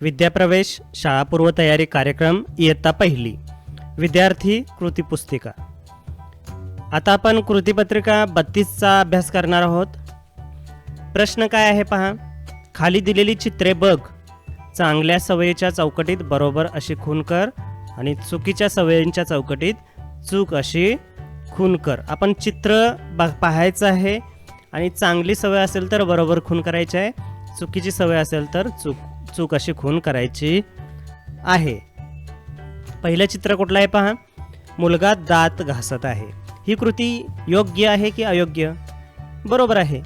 विद्याप्रवेश शाळापूर्व तयारी कार्यक्रम इयत्ता पहिली. विद्यार्थी कृती पुस्तिका. आता आपण कृतीपत्रिका बत्तीसचा अभ्यास करणार आहोत. प्रश्न काय आहे पहा. खाली दिलेली चित्रे बघ. चांगल्या सवयीच्या चौकटीत बरोबर अशी खून कर आणि चुकीच्या सवयींच्या चौकटीत चूक अशी खून कर. आपण चित्र ब पाहायचं आहे आणि चांगली सवय असेल तर बरोबर खून करायची आहे. चुकीची सवय असेल तर चूक. चूक अशी खून करायची आहे. पहिलं चित्र कुठलं आहे पहा. मुलगा दात घासत आहे. ही कृती योग्य आहे की अयोग्य? बरोबर आहे.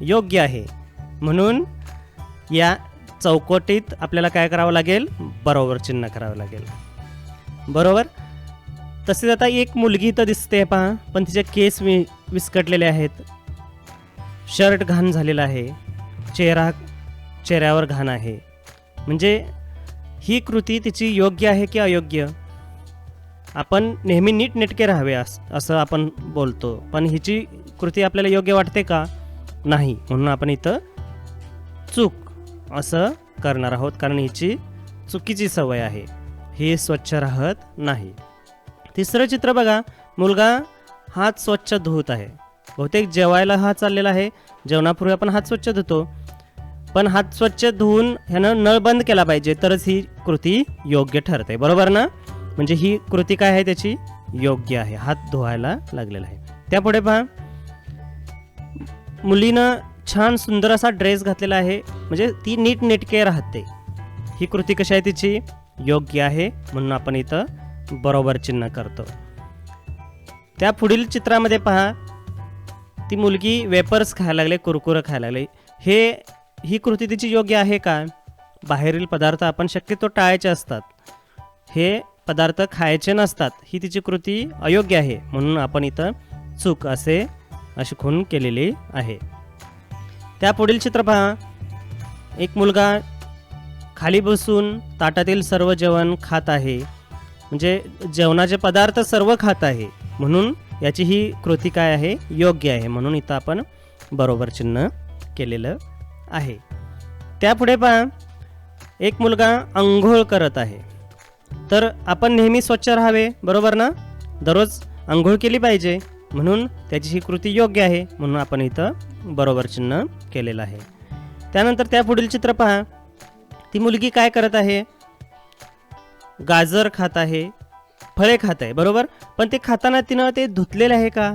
योग्य आहे. म्हणून या चौकटीत आपल्याला काय करावं लागेल? बरोबर चिन्ह करावं लागेल. बरोबर? तसेच आता एक मुलगी तर दिसते पहा. पण तिचे केस वि विस्कटलेले आहेत. शर्ट घाण झालेला आहे. चेहरा चेहऱ्यावर घाण आहे. म्हणजे ही कृती तिची योग्य आहे की अयोग्य? आपण नेहमी नीटनेटके राहावे अस असं आपण बोलतो. पण हिची कृती आपल्याला योग्य वाटते का? नाही. म्हणून आपण इथं चूक असं करणार आहोत. कारण हिची चुकीची सवय आहे. ही स्वच्छ राहत नाही. तिसरं चित्र बघा. मुलगा हात स्वच्छ धुत आहे. बहुतेक जेवायला हा चाललेला आहे. जेवणापूर्वी आपण हात स्वच्छ धुतो. पण हात स्वच्छ धुवून ह्यानं नळ बंद केला पाहिजे तरच ही कृती योग्य ठरते. बरोबर ना? म्हणजे ही कृती काय आहे त्याची? योग्य आहे. हात धुवायला लागलेला आहे. त्यापुढे पहा. मुलीनं छान सुंदर असा ड्रेस घातलेला आहे. म्हणजे ती नीट नेटके राहते. ही कृती कशी आहे तिची? योग्य आहे म्हणून आपण इथं बरोबर चिन्ह करतो. त्या पुढील चित्रामध्ये पहा. ती मुलगी वेपर्स खायला लागले कुरकुरं खायला लागले. हे ही कृती तिची योग्य आहे का? बाहेरील पदार्थ आपण शक्यतो टाळायचे असतात. हे पदार्थ खायचे नसतात. ही तिची कृती अयोग्य आहे. म्हणून आपण इथं चूक असे अशी खून केलेली आहे. त्या पुढील चित्र पहा. एक मुलगा खाली बसून ताटातील सर्व जेवण खात आहे. म्हणजे जेवणाचे पदार्थ सर्व खात आहे. म्हणून याची ही कृती काय आहे? योग्य आहे. म्हणून इथं आपण बरोबर चिन्ह केलेलं आहे. त्यापुढे पहा एक मुलगा आंघोळ करत आहे. तर आपण नेहमी स्वच्छ राहावे बरोबर ना? दररोज आंघोळ केली पाहिजे म्हणून त्याची ही कृती योग्य आहे म्हणून आपण इथं बरोबर चिन्ह केलेलं आहे. त्यानंतर त्या पुढील चित्र पहा. ती मुलगी काय करत आहे? गाजर खात आहे फळे खात आहे बरोबर? पण ते खाताना तिनं ते धुतलेलं आहे का?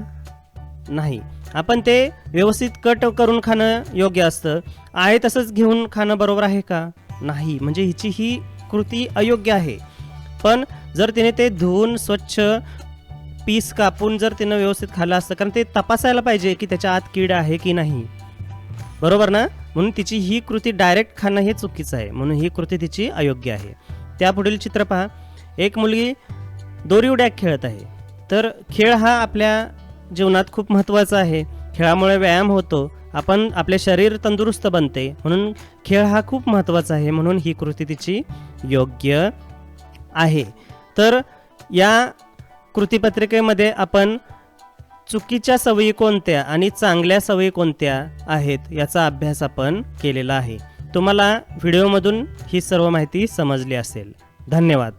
नाही. आपण ते व्यवस्थित कट करून खाणं योग्य असतं. आहे तसंच घेऊन खाणं बरोबर आहे का? नाही. म्हणजे हिची ही कृती अयोग्य आहे. पण जर तिने ते धुवून स्वच्छ पीस कापून जर तिनं व्यवस्थित खाल्लं असतं कारण ते तपासायला पाहिजे की त्याच्या आत कीड आहे की नाही. बरोबर ना? म्हणून तिची ही कृती डायरेक्ट खाणं हे चुकीचं आहे. म्हणून ही कृती तिची अयोग्य आहे. त्यापुढील चित्र पहा. एक मुलगी दोरी उड्या खेळत आहे. तर खेळ हा आपल्या जीवनात खूप महत्त्वाचा आहे. खेळामुळे व्यायाम होतो. आपण आपले शरीर तंदुरुस्त बनते. म्हणून खेळ हा खूप महत्त्वाचा आहे. म्हणून ही कृती तिची योग्य आहे. तर या कृतीपत्रिकेमध्ये आपण चुकीच्या सवयी कोणत्या आणि चांगल्या सवयी कोणत्या आहेत याचा अभ्यास आपण केलेला आहे. तुम्हाला व्हिडिओमधून ही सर्व माहिती समजली असेल. धन्यवाद.